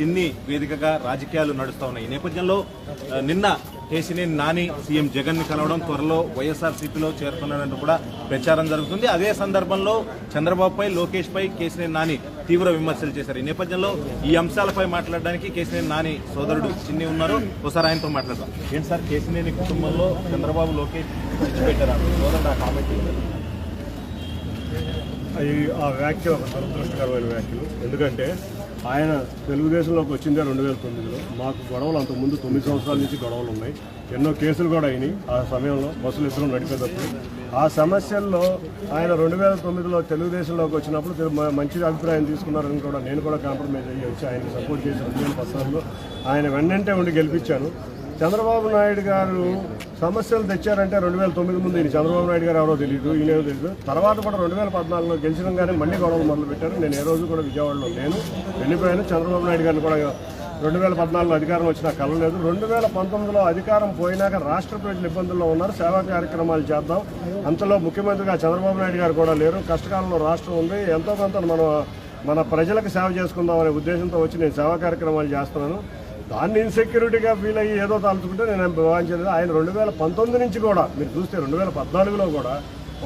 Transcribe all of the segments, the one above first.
చిన్ని వేదికగా రాజకీయాలు నడుస్తూ ఉన్నాయి. ఈ నేపథ్యంలో నిన్న కేసినేని నాని సీఎం జగన్ని కలవడం త్వరలో వైఎస్ఆర్ సిపిలో చేరుతున్నారంటూ కూడా ప్రచారం జరుగుతుంది. అదే సందర్భంలో చంద్రబాబుపై లోకేష్ పై కేసినేని నాని తీవ్ర విమర్శలు చేశారు. ఈ నేపథ్యంలో ఈ అంశాలపై మాట్లాడడానికి కేసినేని నాని సోదరుడు చిన్ని ఉన్నారు. ఒకసారి ఆయనతో మాట్లాడదాం. ఏంటి సార్ కేసినేని కుటుంబంలో చంద్రబాబు లోకేష్ పెట్టారు సోదరుడు ఆ కామెంట్ ఆ వ్యాఖ్య దురదృష్టకరమైన వ్యాఖ్యలు. ఎందుకంటే ఆయన తెలుగుదేశంలోకి వచ్చిందే రెండు వేల తొమ్మిదిలో. మాకు గొడవలు అంతకుముందు తొమ్మిది సంవత్సరాల నుంచి గొడవలు ఉన్నాయి. ఎన్నో కేసులు కూడా అయినాయి ఆ సమయంలో. బస్సులు ఇద్దరు నడిపేటప్పుడు. ఆ సమస్యల్లో ఆయన రెండు వేల తొమ్మిదిలో తెలుగుదేశంలోకి వచ్చినప్పుడు మంచి అభిప్రాయం తీసుకున్నారని కూడా నేను కూడా కాంప్రమైజ్ అయ్యి వచ్చి ఆయనకి సపోర్ట్ చేసి రెండు వేల పద్నాలుగులో ఆయన వెన్నంటే ఉండి గెలిపించాను. చంద్రబాబు నాయుడు గారు సమస్యలు తెచ్చారంటే రెండు వేల తొమ్మిది ముందు ఈయన చంద్రబాబు నాయుడు గారు ఎవరో తెలియదు ఈయనేదో తెలియదు తర్వాత కూడా రెండు వేల పద్నాలుగులో గెలిచడంగానే మళ్ళీ గొడవలు మొదలు పెట్టారు. నేను ఏ రోజు కూడా విజయవాడలో నేను వెళ్ళిపోయాను. చంద్రబాబు నాయుడు గారిని కూడా రెండు వేల పద్నాలుగులో అధికారం వచ్చినా కలవలేదు. రెండు వేల పంతొమ్మిదిలో అధికారం పోయినాక రాష్ట్ర ప్రజలు ఇబ్బందుల్లో ఉన్నారు. సేవా కార్యక్రమాలు చేద్దాం. అంతలో ముఖ్యమంత్రిగా చంద్రబాబు నాయుడు గారు కూడా లేరు. కష్టకాలంలో రాష్ట్రం ఉంది. ఎంతో కొంత మనం మన ప్రజలకు సేవ చేసుకుందాం అనే ఉద్దేశంతో వచ్చి నేను సేవా కార్యక్రమాలు చేస్తున్నాను. దాన్ని ఇన్సెక్యూరిటీగా ఫీల్ అయ్యి ఏదో తలుచుకుంటే నేను ఏం భావించలేదు ఆయన రెండు వేల పంతొమ్మిది నుంచి కూడా మీరు చూస్తే రెండు వేల పద్నాలుగులో కూడా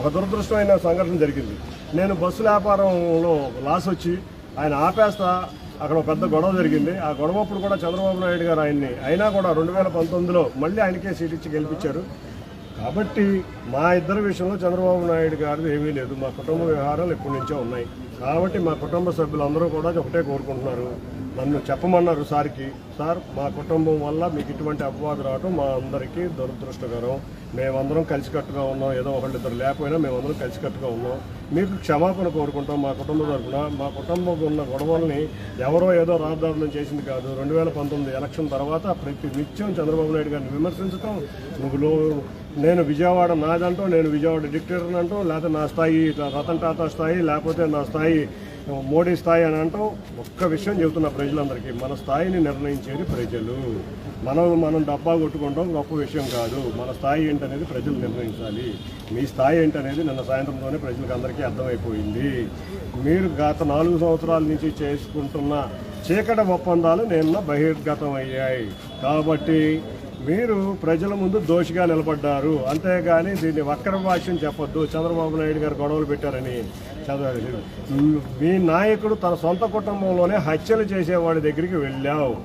ఒక దురదృష్టమైన సంఘటన జరిగింది. నేను బస్సు వ్యాపారంలో లాస్ వచ్చి ఆయన ఆపేస్తా అక్కడ ఒక పెద్ద గొడవ జరిగింది. ఆ గొడవ అప్పుడు కూడా చంద్రబాబు నాయుడు గారు ఆయన్ని అయినా కూడా రెండు వేల పంతొమ్మిదిలో మళ్ళీ ఆయనకే సీట్ ఇచ్చి గెలిపించారు. కాబట్టి మా ఇద్దరి విషయంలో చంద్రబాబు నాయుడు గారిది ఏమీ లేదు. మా కుటుంబ వ్యవహారాలు ఎప్పటి నుంచో ఉన్నాయి. కాబట్టి మా కుటుంబ సభ్యులందరూ కూడా ఒకటే కోరుకుంటున్నారు. నన్ను చెప్పమన్నారు సార్కి సార్ మా కుటుంబం వల్ల మీకు ఇటువంటి అపవాదు రావడం మా అందరికీ దురదృష్టకరం. మేమందరం కలిసికట్టుగా ఉన్నాం. ఏదో ఒకళ్ళిద్దరు లేకపోయినా మేమందరం కలిసికట్టుగా ఉన్నాం. మీకు క్షమాపణ కోరుకుంటాం మా కుటుంబ తరఫున. మా కుటుంబం ఉన్న గొడవల్ని ఎవరో ఏదో రాద్దారులను చేసింది కాదు. రెండు వేల పంతొమ్మిది ఎలక్షన్ తర్వాత ప్రతి నిత్యం చంద్రబాబు నాయుడు గారిని విమర్శించడం నువ్వు నేను విజయవాడ నాదంటూ నేను విజయవాడ డిక్టేటర్ అంటూ లేకపోతే నా స్థాయి రతన్ టాటా స్థాయి లేకపోతే నా స్థాయి మోడీ స్థాయి అని అంటూ. ఒక్క విషయం చెబుతున్న ప్రజలందరికీ మన స్థాయిని నిర్ణయించేది ప్రజలు. మనం మనం డబ్బా కొట్టుకుంటాం గొప్ప విషయం కాదు. మన స్థాయి ఏంటనేది ప్రజలు నిర్ణయించాలి. మీ స్థాయి ఏంటనేది నిన్న సాయంత్రంతోనే ప్రజలకు అందరికీ అర్థమైపోయింది. మీరు గత నాలుగు సంవత్సరాల నుంచి చేసుకుంటున్న చీకటి ఒప్పందాలు నిన్న బహిర్గతం అయ్యాయి కాబట్టి మీరు ప్రజల ముందు దోషిగా నిలబడ్డారు. అంతేగాని దీన్ని వక్ర భాష్యం చెప్పొద్దు. చంద్రబాబు నాయుడు గారు గొడవలు పెట్టారని చదవాలి మీ నాయకుడు తన సొంత కుటుంబంలోనే హత్యలు చేసేవాడి దగ్గరికి వెళ్ళావు.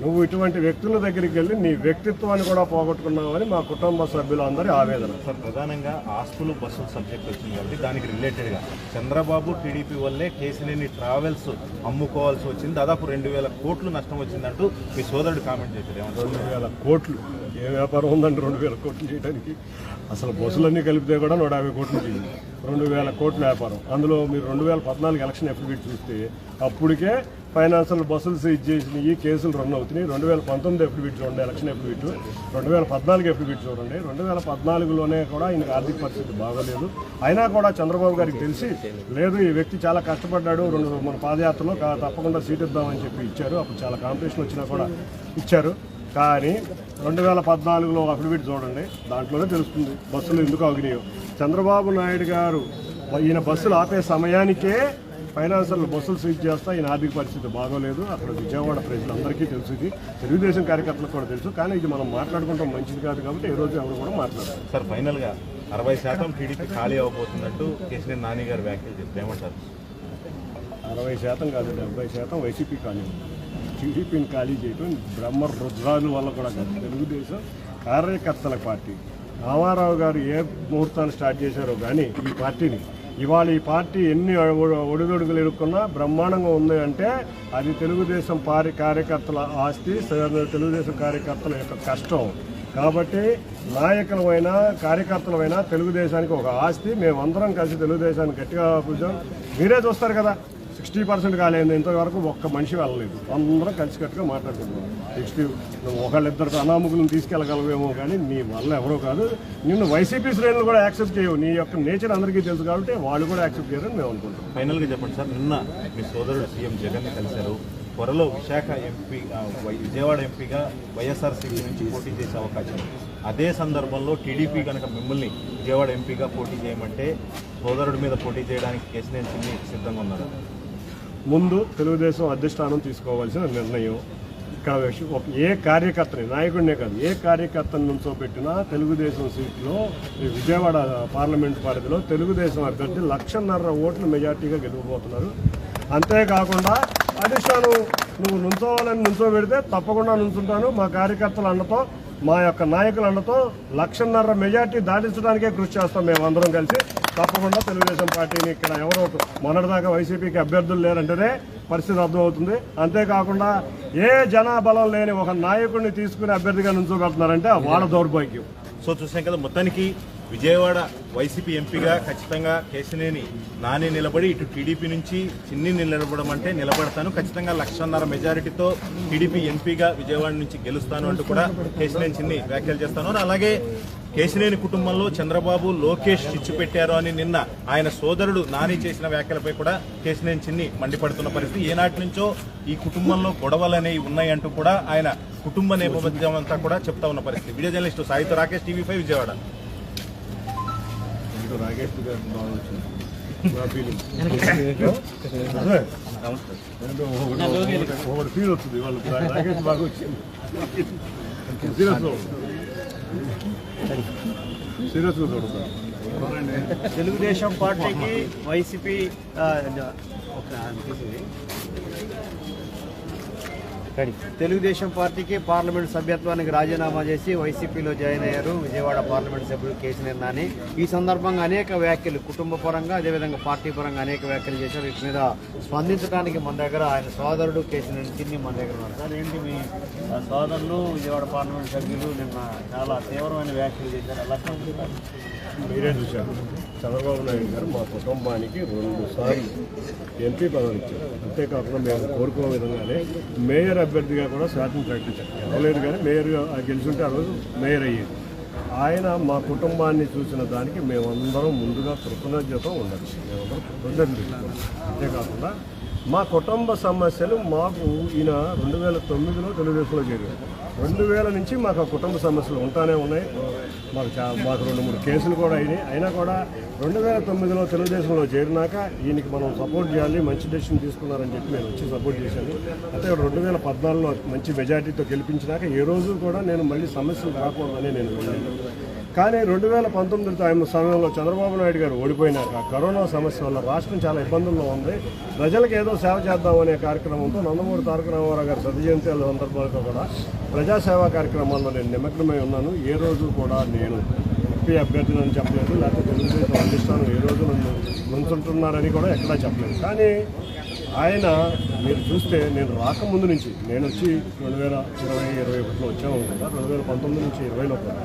నువ్వు ఇటువంటి వ్యక్తుల దగ్గరికి వెళ్ళి నీ వ్యక్తిత్వాన్ని కూడా పోగొట్టుకున్నావని మా కుటుంబ సభ్యులందరి ఆవేదన. సార్ ప్రధానంగా ఆస్తులు బస్సులు సబ్జెక్ట్ వచ్చింది కాబట్టి దానికి రిలేటెడ్గా చంద్రబాబు టీడీపీ వల్లే కేసీనేని ట్రావెల్స్ అమ్ముకోవాల్సి వచ్చింది. దాదాపు రెండు వేల కోట్లు నష్టం వచ్చిందంటూ మీ సోదరుడు కామెంట్ చేశారు. రెండు వేల కోట్లు. ఏ వ్యాపారం ఉందండి రెండు వేల కోట్లు చేయడానికి? అసలు బస్సులన్నీ కలిపితే కూడా నూట యాభై కోట్లు చేయండి రెండు వేల కోట్ల వ్యాపారం. అందులో మీరు రెండు వేల పద్నాలుగు ఎలక్షన్ ఎఫిడవిట్ చూస్తే అప్పటికే ఫైనాన్షియల్ బస్సులు సీజ్ చేసిన ఈ కేసులు రన్ అవుతున్నాయి. రెండు వేల పంతొమ్మిది ఎఫిడవిట్ చూడండి ఎలక్షన్ ఎఫిడవిట్. రెండు వేల పద్నాలుగు ఎఫిడవిట్ చూడండి. రెండు వేల పద్నాలుగులోనే కూడా ఈయనకు ఆర్థిక పరిస్థితి బాగోలేదు. అయినా కూడా చంద్రబాబు గారికి తెలిసి లేదు ఈ వ్యక్తి చాలా కష్టపడ్డాడు రెండు మన పాదయాత్రలో కా- తప్పకుండా సీట్ ఇద్దామని చెప్పి ఇచ్చారు. అప్పుడు చాలా కాంపిటీషన్ వచ్చినా కూడా ఇచ్చారు. కానీ రెండు వేల పద్నాలుగులో అఫిడవిట్ చూడండి దాంట్లోనే తెలుస్తుంది బస్సులు ఎందుకు అగినాయో చంద్రబాబు నాయుడు గారు ఈయన బస్సులు ఆపే సమయానికే ఫైనాన్షియల్ బస్సులు సీజ్ చేస్తా ఈయన ఆర్థిక పరిస్థితి బాగోలేదు. అక్కడ విజయవాడ ప్రజలందరికీ తెలుసు ఇది తెలుగుదేశం కార్యకర్తలకు కూడా తెలుసు. కానీ ఇది మనం మాట్లాడుకుంటాం మంచిది కాదు కాబట్టి ఈ రోజు ఎవరు కూడా మాట్లాడారు. సార్ ఫైనల్గా అరవై శాతం టీడీపీ ఖాళీ అవ్వబోతున్నట్టు కేసీనేని నాని గారు వ్యాఖ్యలు చెప్తే ఏమంటారు? అరవై శాతం కాదు డెబ్బై శాతం వైసీపీ ఖాళీ. టీడీపీని ఖాళీ చేయడం బ్రహ్మ రుద్రాల వల్ల కూడా కాదు. తెలుగుదేశం కార్యకర్తల పార్టీ. రామారావు గారు ఏ ముహూర్తాన్ని స్టార్ట్ చేశారో కానీ ఈ పార్టీని ఇవాళ ఈ పార్టీ ఎన్ని ఒడిదొడుగులు ఎదుర్కొన్నా బ్రహ్మాండంగా ఉంది అంటే అది తెలుగుదేశం పారి కార్యకర్తల ఆస్తి తెలుగుదేశం కార్యకర్తల యొక్క కష్టం. కాబట్టి నాయకులమైనా కార్యకర్తలమైనా తెలుగుదేశానికి ఒక ఆస్తి. మేమందరం కలిసి తెలుగుదేశాన్ని గట్టిగా పూజాం. మీరే చూస్తారు కదా. సిక్స్టీ పర్సెంట్ కాలేదు. ఇంతవరకు ఒక్క మనిషి వెళ్ళలేదు. అందరం కలిసికట్టుగా మాట్లాడుకుంటున్నాం సిక్స్టీ ఒకళ్ళిద్దరు అనామకులను తీసుకెళ్ళగలవేమో కానీ నీ వల్ల ఎవరో కాదు. నిన్ను వైసీపీ శ్రేణులు కూడా యాక్సెప్ట్ చేయవు. నీ యొక్క నేచర్ అందరికీ తెలుసు కాబట్టి వాళ్ళు కూడా యాక్సెప్ట్ చేయరని మేము అనుకుంటున్నాం. ఫైనల్గా చెప్పండి సార్ నిన్న మీ సోదరుడు సీఎం జగన్ కలిశారు. త్వరలో విశాఖ ఎంపీ వై- విజయవాడ ఎంపీగా వైఎస్ఆర్సీపీ నుంచి పోటీ చేసే అవకాశం అదే సందర్భంలో టీడీపీ కనుక మిమ్మల్ని విజయవాడ ఎంపీగా పోటీ చేయమంటే సోదరుడి మీద పోటీ చేయడానికి కేసీనేని సిద్ధంగా ఉన్నారు? ముందు తెలుగుదేశం అధిష్టానం తీసుకోవాల్సిన నిర్ణయం. ఇక్కడ విషయం ఏ కార్యకర్తని నాయకుడినే కాదు ఏ కార్యకర్తను నుంచోబెట్టినా తెలుగుదేశం సీట్లో ఈ విజయవాడ పార్లమెంట్ పరిధిలో తెలుగుదేశం అభ్యర్థి లక్షన్నర ఓట్లు మెజార్టీగా గెలవబోతున్నారు. అంతేకాకుండా అధిష్టానం నువ్వు నుంచోవాలని నుంచోబెడితే తప్పకుండా నుంచుంటాను. మా కార్యకర్తల అండతో మా యొక్క నాయకుల అండతో లక్షన్నర మెజార్టీ దాటించడానికే కృషి చేస్తాం మేమందరం కలిసి. తప్పకుండా తెలుగుదేశం పార్టీని ఇక్కడ ఎవరు మొన్నటిదాకా వైసీపీకి అభ్యర్థులు లేరంటేనే పరిస్థితి అర్థమవుతుంది. అంతేకాకుండా ఏ జనాబలం లేని ఒక నాయకుడిని తీసుకుని అభ్యర్థిగా నుంచోబెడుతున్నారంటే వాళ్ళ దౌర్భాగ్యం. సో చూసాం కదా మొత్తానికి విజయవాడ వైసీపీ ఎంపీగా ఖచ్చితంగా కేశినేని నాని నిలబడి ఇటు టీడీపీ నుంచి చిన్ని నిలబడడం అంటే నిలబడతాను. ఖచ్చితంగా లక్షన్నర మెజారిటీతో టీడీపీ ఎంపీగా విజయవాడ నుంచి గెలుస్తాను అంటూ కూడా కేశినేని చిన్ని వ్యాఖ్యలు చేస్తాను. అలాగే కేశినేని కుటుంబంలో చంద్రబాబు లోకేష్ చిచ్చు పెట్టారు అని నిన్న ఆయన సోదరుడు నాని చేసిన వ్యాఖ్యలపై కూడా కేశినేని చిన్ని మండిపడుతున్న పరిస్థితి. ఏనాటి నుంచో ఈ కుటుంబంలో గొడవలు అనేవి ఉన్నాయంటూ కూడా ఆయన కుటుంబ నేపథ్యం అంతా కూడా చెప్తా ఉన్న పరిస్థితి. వీడియో జర్నలిస్టు సాయితో రాకేష్ టీవీ ఫైవ్ విజయవాడ. రాకేష్ గారు బాగా వచ్చింది. ఒకటి ఫీల్ వస్తుంది వాళ్ళు రాకేష్ బాగా వచ్చింది. సీరియస్ సీరియస్ చూడతారు తెలుగుదేశం పార్టీకి వైసీపీ ఒక తీసేది. తెలుగుదేశం పార్టీకి పార్లమెంట్ సభ్యత్వానికి రాజీనామా చేసి వైసీపీలో జాయిన్ అయ్యారు విజయవాడ పార్లమెంట్ సభ్యులు కేసీఆర్ నాని ఈ సందర్భంగా అనేక వ్యాఖ్యలు కుటుంబ పరంగా అదేవిధంగా పార్టీ పరంగా అనేక వ్యాఖ్యలు చేశారు. వీటి మీద స్పందించడానికి మన దగ్గర ఆయన సోదరుడు కేసీఆర్ చిన్ని మన దగ్గర ఉన్నారు. సార్ ఏంటి మీ సోదరులు విజయవాడ పార్లమెంట్ సభ్యులు నిన్న చాలా తీవ్రమైన వ్యాఖ్యలు చేశారు. స్పందిస్తారు? మీరే చూశారు. చంద్రబాబు నాయుడు గారు మా కుటుంబానికి రెండు సార్లు ఎంపీ పదవులు ఇచ్చారు. అంతేకాకుండా మేము కోరుకున్న విధంగానే మేయర్ అభ్యర్థిగా కూడా శాతం ప్రకటించారు ఎవలేదు కానీ మేయర్గా గెలిచుంటే ఆ రోజు మేయర్ అయ్యేది. ఆయన మా కుటుంబాన్ని చూసిన దానికి మేమందరం ముందుగా కృతజ్ఞతతో ఉండాలి. మేమందరం కృతజ్ఞత అంతేకాకుండా మా కుటుంబ సమస్యలు మాకు ఈయన రెండు వేల తొమ్మిదిలో తెలుగుదేశంలో చేరారు. రెండు వేల నుంచి మాకు ఆ కుటుంబ సమస్యలు ఉంటానే ఉన్నాయి. మాకు చా మాకు రెండు మూడు కేసులు కూడా అయినాయి. అయినా కూడా రెండు వేల తొమ్మిదిలో తెలుగుదేశంలో చేరినాక ఈయనకి మనం సపోర్ట్ చేయాలి మంచి డెసిషన్ తీసుకున్నారని చెప్పి నేను వచ్చి సపోర్ట్ చేశాను. అయితే రెండు వేల పద్నాలుగులో మంచి మెజార్టీతో గెలిపించినాక ఏ రోజు కూడా నేను మళ్ళీ సమస్యలు రాకూడదని నేను వెళ్ళాను కానీ రెండు వేల పంతొమ్మిది టైం సమయంలో చంద్రబాబు నాయుడు గారు ఓడిపోయినాక కరోనా సమస్య వల్ల రాష్ట్రం చాలా ఇబ్బందుల్లో ఉంది. ప్రజలకు ఏదో సేవ చేద్దామనే కార్యక్రమంతో నందమూరి తారక రామారావు గారి సత జయంతి సందర్భాలతో కూడా ప్రజాసేవా కార్యక్రమాల్లో నేను నిమగ్నమై ఉన్నాను. ఏ రోజు కూడా నేను ఎంపీ అభ్యర్థులు అని చెప్పలేదు. లేకపోతే తెలుగుదేశం అందిస్తాను ఏ రోజు నన్ను ముంచుంటున్నారని కూడా ఎక్కడా చెప్పలేదు. కానీ ఆయన మీరు చూస్తే నేను రాకముందు నుంచి నేను వచ్చి రెండు వేల ఇరవై ఇరవై ఒకటిలో వచ్చాము కదా రెండు వేల పంతొమ్మిది నుంచి ఇరవైలో కూడా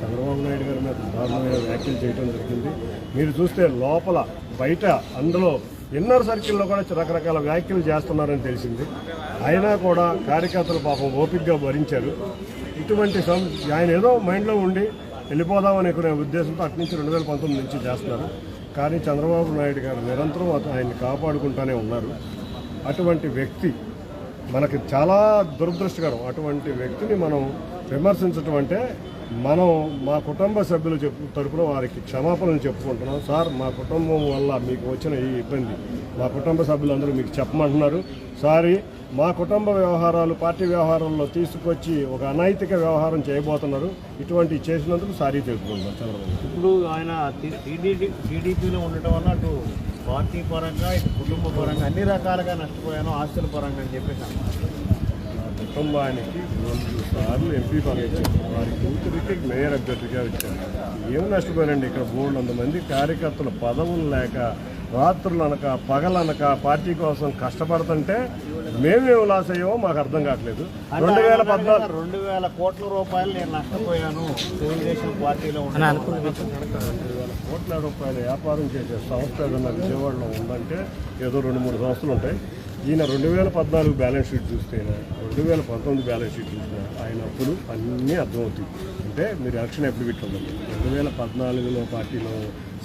చంద్రబాబు నాయుడు గారి మీద దారుణమైన వ్యాఖ్యలు చేయడం జరిగింది. మీరు చూస్తే లోపల బయట అందులో ఇన్నర్ సర్కిల్లో కూడా రకరకాల వ్యాఖ్యలు చేస్తున్నారని తెలిసింది. అయినా కూడా కార్యకర్తలు పాపం ఓపికగా భరించారు. ఇటువంటి సం ఆయన ఏదో మైండ్లో ఉండి వెళ్ళిపోదామని అనే ఉద్దేశంతో అటు నుంచి రెండు వేల పంతొమ్మిది నుంచి చేస్తున్నారు. కానీ చంద్రబాబు నాయుడు గారు నిరంతరం ఆయన్ని కాపాడుకుంటూనే ఉన్నారు. అటువంటి వ్యక్తి మనకి చాలా దురదృష్టకరం. అటువంటి వ్యక్తిని మనం విమర్శించటం అంటే మనం మా కుటుంబ సభ్యులు చెప్పు తరపున వారికి క్షమాపణలు చెప్పుకుంటున్నాం. సార్ మా కుటుంబం వల్ల మీకు వచ్చిన ఈ ఇబ్బంది మా కుటుంబ సభ్యులందరూ మీకు చెప్పమంటున్నారు. సారీ మా కుటుంబ వ్యవహారాలు పార్టీ వ్యవహారంలో తీసుకొచ్చి ఒక అనైతిక వ్యవహారం చేయబోతున్నారు. ఇటువంటి చేసినందుకు సారీ తెలుపుకుంటాం చంద్రబాబు. ఇప్పుడు ఆయన టీడీపీ టీడీపీలో ఉండటం వల్ల అటు పార్టీ పరంగా ఇటు కుటుంబ పరంగా అన్ని రకాలుగా నష్టపోయాను ఆస్తుల పరంగా అని చెప్పేసి నా కుటుంబానికి రెండు సార్లు ఎంపీ పదవి వారి కూతురికి మేయర్ అభ్యర్థిగా వచ్చాను ఏం నష్టపోయారండి ఇక్కడ మూడు మంది కార్యకర్తలు పదవులు లేక రాత్రులు అనక పగలనక పార్టీ కోసం కష్టపడుతుంటే మేమేం లాస్ అయ్యామో మాకు అర్థం కావట్లేదు. రెండు వేల పద్నాలుగు రెండు వేల కోట్ల రూపాయలు నేను నష్టపోయాను. తెలుగుదేశం పార్టీలో ఉన్నాను రెండు వేల కోట్ల రూపాయల వ్యాపారం చేసే సంస్థ ఏదన్నా విజయవాడలో ఉందంటే ఏదో రెండు మూడు సంస్థలు ఉంటాయి. ఈయన రెండు వేల పద్నాలుగు బ్యాలెన్స్ షీట్ చూస్తే రెండు వేల పంతొమ్మిది బ్యాలెన్స్ షీట్ చూస్తే ఆయన అప్పులు అన్నీ అర్థమవుతాయి. అంటే మీరు ఎలక్షన్ ఎప్పుడు పెట్టుకోండి రెండు వేల పద్నాలుగులో పార్టీలో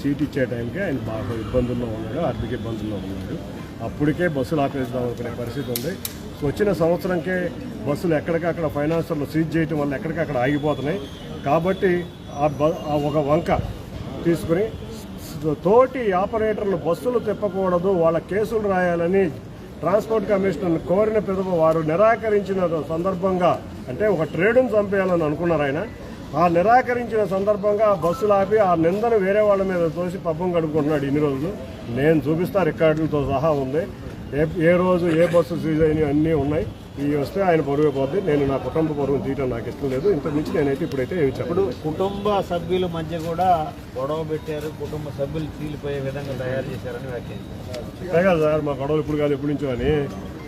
సీట్ ఇచ్చే టైంకి ఆయన బాగా ఇబ్బందుల్లో ఉన్నాడు ఆర్థిక ఇబ్బందుల్లో ఉన్నాడు. అప్పటికే బస్సులు ఆపేద్దాం అనుకునే పరిస్థితి ఉంది. వచ్చిన సంవత్సరంకే బస్సులు ఎక్కడికక్కడ ఫైనాన్సర్లు సీజ్ చేయటం వల్ల ఎక్కడికక్కడ ఆగిపోతున్నాయి. కాబట్టి ఆ ఒక వంక తీసుకుని తోటి ఆపరేటర్లు బస్సులు తిప్పకూడదు వాళ్ళ కేసులు రాయాలని ట్రాన్స్పోర్ట్ కమిషనర్ కోరిన పిదప వారు నిరాకరించిన సందర్భంగా అంటే ఒక ట్రేడును చంపేయాలని అనుకున్నారు ఆయన. ఆ నిరాకరించిన సందర్భంగా బస్సులు ఆపి ఆ నిందను వేరే వాళ్ళ మీద తోసి పబ్బం గడుపుకుంటున్నాడు ఇన్ని రోజులు. నేను చూపిస్తా రికార్డులతో సహా ఉంది. ఏ ఏ రోజు ఏ బస్సు సీజ్ అయినవి అన్నీ ఉన్నాయి. ఇవి వస్తే ఆయన పరువు పోద్ది. నేను నా కుటుంబ పరువు తీయటం నాకు ఇష్టం లేదు. ఇంతకు మించి నేనైతే ఇప్పుడైతే ఏమి చెప్పడు కుటుంబ సభ్యుల మధ్య కూడా గొడవ పెట్టారు. కుటుంబ సభ్యులు చీలిపోయే విధంగా తయారు చేశారని వ్యాఖ్యానించారు. కదా సార్ మా గొడవలు ఇప్పుడు కాదు ఎప్పటి నుంచో అని.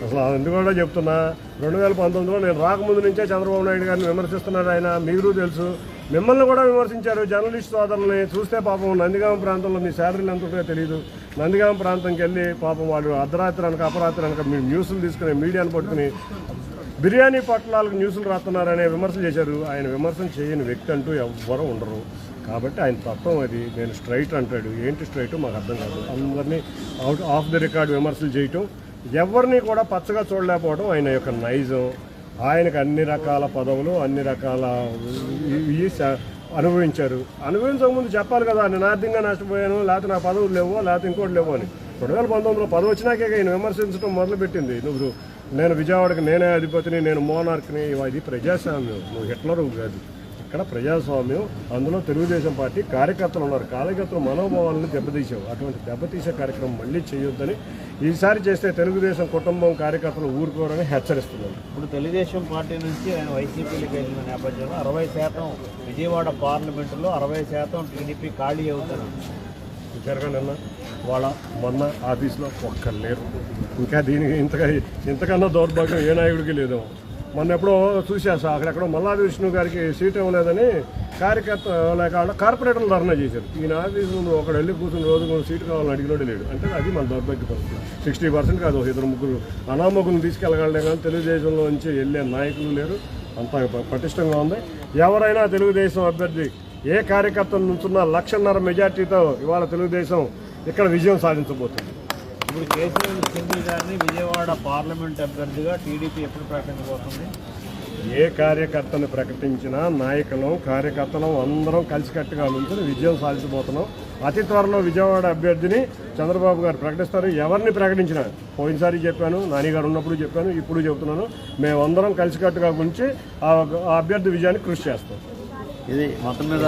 అసలు ఎందుకు కూడా చెప్తున్నా? రెండు వేల పంతొమ్మిదిలో నేను రాకముందు నుంచే చంద్రబాబు నాయుడు గారిని విమర్శిస్తున్నారు ఆయన మీరు తెలుసు. మిమ్మల్ని కూడా విమర్శించారు జర్నలిస్ట్ సోదరుల్ని. చూస్తే పాపం నందిగామ ప్రాంతంలో మీ శాలరీలు ఎంత ఉంటాయో తెలియదు నందిగామ ప్రాంతంకి వెళ్ళి పాపం వాళ్ళు అర్ధరాత్రి అనక అపరాత్రి అనక మీ న్యూస్లు తీసుకుని మీడియాను పట్టుకుని బిర్యానీ పట్టణాలకు న్యూస్లు రాస్తున్నారనే విమర్శలు చేశారు. ఆయన విమర్శలు చేయని వ్యక్తి అంటూ ఎవ్వరూ ఉండరు. కాబట్టి ఆయన తత్వం అది. నేను స్ట్రైట్ అంటాడు. ఏంటి స్ట్రైట్? మాకు అర్థం కాదు. అందరినీ అవుట్ ఆఫ్ ది రికార్డ్ విమర్శలు చేయటం ఎవరిని కూడా పచ్చగా చూడలేకపోవడం ఆయన యొక్క నైజం. ఆయనకు అన్ని రకాల పదవులు అన్ని రకాల అనుభవించారు. అనుభవించక ముందు అనుభవించారు అనుభవించకముందు చెప్పాలి కదా నేను ఆర్థికంగా నష్టపోయాను లేకపోతే నా పదవులు లేవో లేకపోతే ఇంకోటి లేవో అని. రెండు వేల పంతొమ్మిదిలో పదవి వచ్చినాకే ఈయన విమర్శించడం మొదలుపెట్టింది. నువ్వు నేను విజయవాడకి నేనే అధిపతిని నేను మోనార్క్ని ఇది ప్రజాస్వామ్యం. నువ్వు హిట్లరు కాదు. ఇక్కడ ప్రజాస్వామ్యం అందులో తెలుగుదేశం పార్టీ కార్యకర్తలు ఉన్నారు. కార్యకర్తల మనోభావాలను దెబ్బతీసావు అటువంటి దెబ్బతీసే కార్యక్రమం మళ్ళీ చేయొద్దని ఈసారి చేస్తే తెలుగుదేశం కుటుంబం కార్యకర్తలు ఊరుకోరని హెచ్చరిస్తున్నాను ఇప్పుడు తెలుగుదేశం పార్టీ నుంచి ఆయన వైసీపీకి వెళ్ళిన నేపథ్యంలో అరవై శాతం విజయవాడ పార్లమెంటులో అరవై శాతం టీడీపీ ఖాళీ అవుతున్నారు. చూశారుగా నిన్న వాళ్ళ మొన్న ఆఫీస్లో ఒక్కరు లేరు. ఇంకా దీనికి ఇంతగా ఇంతకన్నా దౌర్భాగ్యం ఏ నాయకుడికి లేదు మొన్న ఎప్పుడో సార్ అక్కడెక్కడో మల్లాది విష్ణు గారికి సీట్ ఇవ్వలేదని కార్యకర్త లేక కార్పొరేటర్లు ధర్నా చేశారు. ఈయన ఆఫీస్ ముందు ఒకడు వెళ్ళి కూర్చుని రోజు సీటు కావాలని అడిగినోడు లేడు. అంటే అది మన దౌర్భాగ్య పరిస్థితి సిక్స్టీ పర్సెంట్ కాదు ఇద్దరు ముగ్గురు అనామకులను తీసుకెళ్ళగలనే కానీ తెలుగుదేశంలో నుంచి వెళ్ళే నాయకులు లేరు. అంత పటిష్టంగా ఉంది. ఎవరైనా తెలుగుదేశం అభ్యర్థి ఏ కార్యకర్తల నుంచున్న లక్షన్నర మెజార్టీతో ఇవాళ తెలుగుదేశం ఇక్కడ విజయం సాధించబోతుంది. ఇప్పుడు కేసీఆర్ సింగిల్ గారిని విజయవాడ పార్లమెంట్ అభ్యర్థిగా టీడీపీ ఎప్పుడు ప్రకటించబోతుంది? ఏ కార్యకర్తను ప్రకటించినా నాయకులం కార్యకర్తలం అందరం కలిసికట్టుగా నుంచుని విజయం సాధించబోతున్నాం. అతి త్వరలో విజయవాడ అభ్యర్థిని చంద్రబాబు గారు ప్రకటిస్తారు. ఎవరిని ప్రకటించినా? పోయినసారి చెప్పాను నాని గారు ఉన్నప్పుడు చెప్పాను ఇప్పుడు చెబుతున్నాను. మేమందరం కలిసికట్టుగా గురించి ఆ ఆ అభ్యర్థి విజయాన్ని కృషి చేస్తాం. ఇది మొత్తం మీద